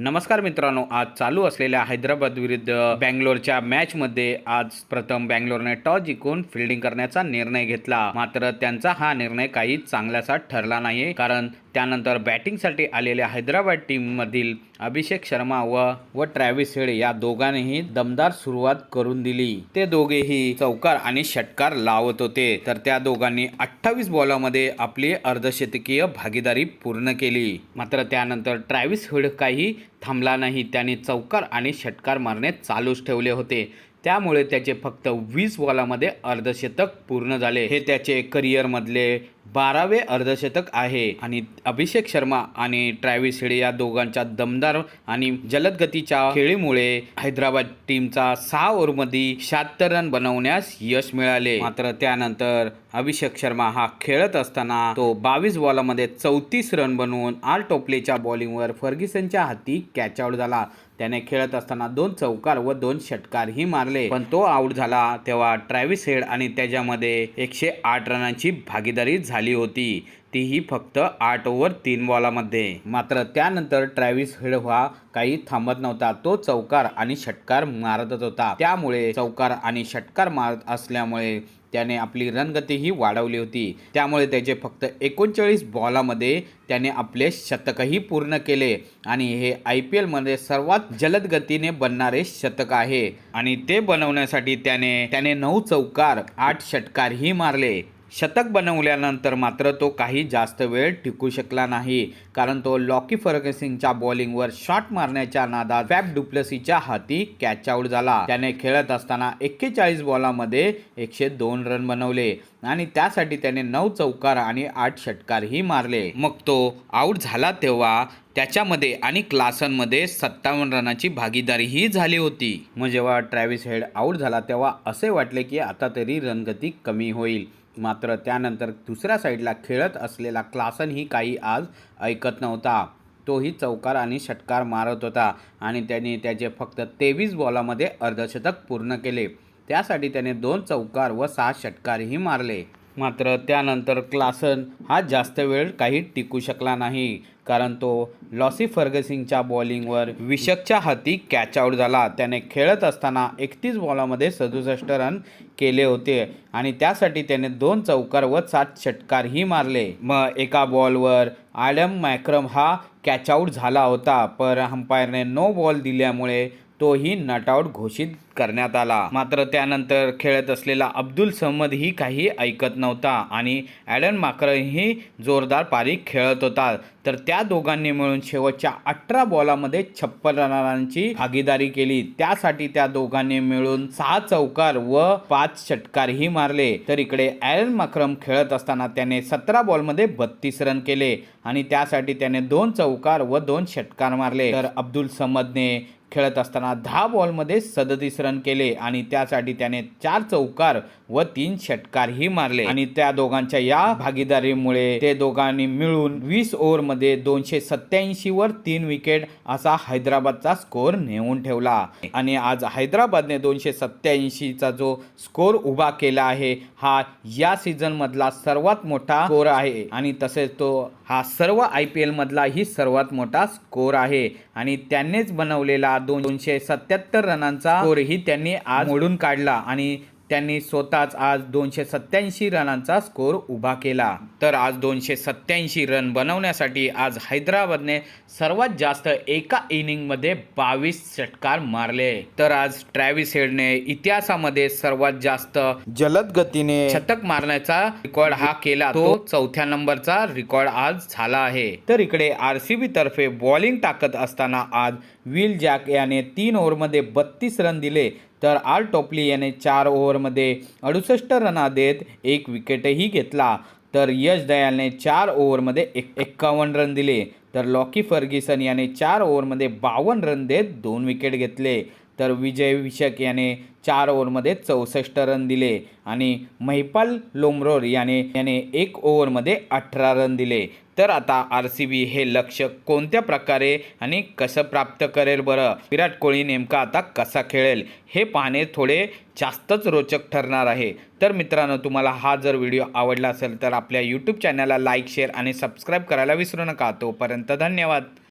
नमस्कार मित्रांनो आज चालू असलेल्या हैदराबाद विरुद्ध बँगलोरच्या मॅच मध्ये आज प्रथम बँगलोरने टॉस जिंकून फिल्डिंग करण्याचा निर्णय घेतला. मात्र त्यांचा हा निर्णय काही चांगल्याचा ठरला नाही कारण त्यानंतर बॅटिंगसाठी आलेल्या हैदराबाद टीम मधील अभिषेक शर्मा व व ट्रॅव्हिस हेड या दोघांनीही दमदार सुरुवात करून दिली. ते दोघेही चौकार आणि षटकार लावत होते. तर त्या दोघांनी अठ्ठावीस बॉलामध्ये आपली अर्धशतकीय भागीदारी पूर्ण केली. मात्र त्यानंतर ट्रॅव्हिस हेड काही थांबला नाही. त्याने चौकार आणि षटकार मारणे चालूच ठेवले होते. त्यामुळे त्याचे फक्त वीस बॉलामध्ये अर्धशतक पूर्ण झाले. हे त्याचे करिअरमधले बारावे अर्धशतक आहे. आणि अभिषेक शर्मा आणि ट्रॅव्हिस हेड या दोघांच्या दमदार आणि जलद गतीच्या खेळीमुळे हैदराबाद टीमचा सहा ओव्हरमध्ये शहात्तर रन बनवण्यास यश मिळाले. मात्र त्यानंतर अभिषेक शर्मा हा खेळत असताना तो बावीस बॉलामध्ये चौतीस रन बनवून आर टोपलेच्या बॉलिंगवर फर्ग्युसनच्या हाती कॅच आउट झाला. त्याने खेळत असताना दोन चौकार व दोन षटकारही मारले. पण तो आऊट झाला तेव्हा ट्रॅव्हिस हेड आणि त्याच्यामध्ये एकशे आठ रनांची भागीदारी झाली. होती. तीही फक्त आठ ओव्हर तीन बॉलामध्ये. मात्र त्यानंतर ट्रॅव्हिस हेड हा काही थांबत नव्हता. तो चौकार आणि षटकार मारतच होता. त्यामुळे चौकार आणि षटकार मारत असल्यामुळे त्याने आपली रणगतीही वाढवली होती. त्यामुळे त्याचे फक्त एकोणचाळीस बॉलामध्ये त्याने आपले शतकही पूर्ण केले. आणि हे आय पी एलमध्ये सर्वात जलद गतीने बनणारे शतक आहे. आणि ते बनवण्यासाठी त्याने त्याने नऊ चौकार आठ षटकारही मारले. शतक बनवल्यानंतर मात्र तो काही जास्त वेळ टिकू शकला नाही. कारण तो लॉकी फर्गसिंगच्या बॉलिंगवर शॉट मारण्याच्या नादात फॅब डुप्लसीच्या हाती कॅच आउट झाला. त्याने खेळत असताना एक्केचाळीस बॉलामध्ये एकशे दोन रन बनवले आणि त्यासाठी त्याने नऊ चौकार आणि आठ षटकारही मारले. मग तो आऊट झाला तेव्हा त्याच्यामध्ये आणि क्लासनमध्ये सत्तावन्न रनाची भागीदारीही झाली होती. मग जेव्हा ट्रॅव्हिस हेड आऊट झाला तेव्हा असे वाटले की आता तरी रणगती कमी होईल. मात्र त्यानंतर दुसऱ्या साईडला खेळत असलेला क्लासनही काही आज ऐकत नव्हता. तोही चौकार आणि षटकार मारत होता आणि त्याने त्याचे फक्त तेवीस बॉलामध्ये अर्धशतक पूर्ण केले. त्यासाठी त्याने दोन चौकार व सहा षटकारही मारले. मात्र त्यानंतर क्लासन हा जास्त वेळ काही टिकू शकला नाही कारण तो लॉसी फर्गसिंगच्या बॉलिंगवर विषकच्या हाती कॅच आऊट झाला. त्याने खेळत असताना एकतीस बॉलामध्ये सदुसष्ट रन केले होते आणि त्यासाठी त्याने दोन चौकार व सात षटकारही मारले. मग एका बॉलवर ॲडम मॅक्रम हा कॅचआऊट झाला होता पर अंपायरने नो बॉल दिल्यामुळे तोही नटआउट घोषित करण्यात आला. मात्र त्यानंतर खेळत असलेला अब्दुल सहमद ही काही ऐकत नव्हता आणि ॲडन माकरही जोरदार पारी खेळत होता. तर त्या दोघांनी मिळून शेवटच्या अठरा बॉलामध्ये छप्पन रनांची भागीदारी केली. त्यासाठी त्या दोघांनी मिळून सहा चौकार व पाच षटकारही मारले. तर इकडे ॲलन माक्रम खेळत असताना त्याने सतरा बॉलमध्ये बत्तीस रन केले आणि त्यासाठी त्याने दोन चौकार व दोन षटकार मारले. तर अब्दुल समदने खेळत असताना दहा बॉलमध्ये सदतीस रन केले आणि त्यासाठी त्याने चार चौकार व तीन षटकारही मारले. आणि त्या दोघांच्या या भागीदारीमुळे ते दोघांनी मिळून वीस ओव्हरमध्ये दोनशे सत्याऐंशी वर तीन विकेट असा हैदराबादचा स्कोर नेऊन ठेवला. आणि आज हैदराबादने दोनशे सत्याऐंशीचा जो स्कोर उभा केला आहे हा या सीझन मधला सर्वात मोठा स्कोर आहे. आणि तसेच तो हा सर्व आय पी एल मधलाही सर्वात मोठा स्कोर आहे. आणि त्यांनीच बनवलेला दोनशे सत्याहत्तर रनांचा स्कोरही त्यांनी आज मोडून काढला. आणि त्यांनी स्वतःच आज दोनशे सत्याऐंशी रनांचा स्कोर उभा केला. तर आज दोनशे सत्याऐंशी रन बनवण्यासाठी आज हैदराबादने सर्वात जास्त एका इनिंगमध्ये बावीस षटकार मारले. तर आज ट्रॅव्हिस हेडने इतिहासामध्ये सर्वात जास्त जलद गतीने शतक मारण्याचा रेकॉर्ड हा केला. तो चौथ्या नंबरचा रेकॉर्ड आज झाला आहे. तर इकडे आर सी बी तर्फे बॉलिंग टाकत असताना आज विल जॅक याने तीन ओव्हरमध्ये बत्तीस रन दिले. तर आर टोपली याने चार ओव्हरमध्ये अडुसष्ट रना देत एक विकेटही घेतला. तर यश दयालने चार ओव्हरमध्ये एक एक्कावन्न रन दिले. तर लॉकी फर्गिसन याने चार ओव्हरमध्ये बावन्न रन देत दोन विकेट घेतले. तर विजय विषक याने चार ओव्हरमध्ये चौसष्ट रन दिले आणि महिपाल लोमरोर याने याने एक ओव्हरमध्ये अठरा रन दिले. तर आता आर सी बी हे लक्ष कोणत्या प्रकारे आणि कसं प्राप्त करेल बरं? विराट कोहली नेमका आता कसा खेळेल? हे पाहणे थोडे जास्तच रोचक ठरणार आहे. तर मित्रांनो तुम्हाला हा जर व्हिडिओ आवडला असेल तर आपल्या यूट्यूब चॅनलला लाईक शेअर आणि सबस्क्राईब करायला विसरू नका. तोपर्यंत धन्यवाद.